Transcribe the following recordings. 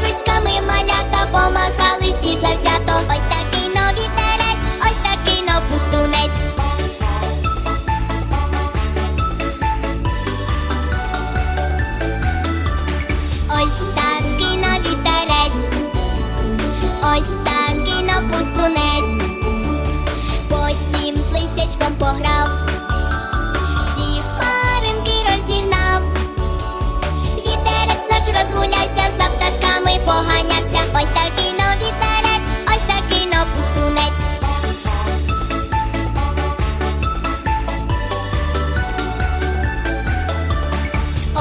ручками малята помахай.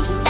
такий но вітерець, ось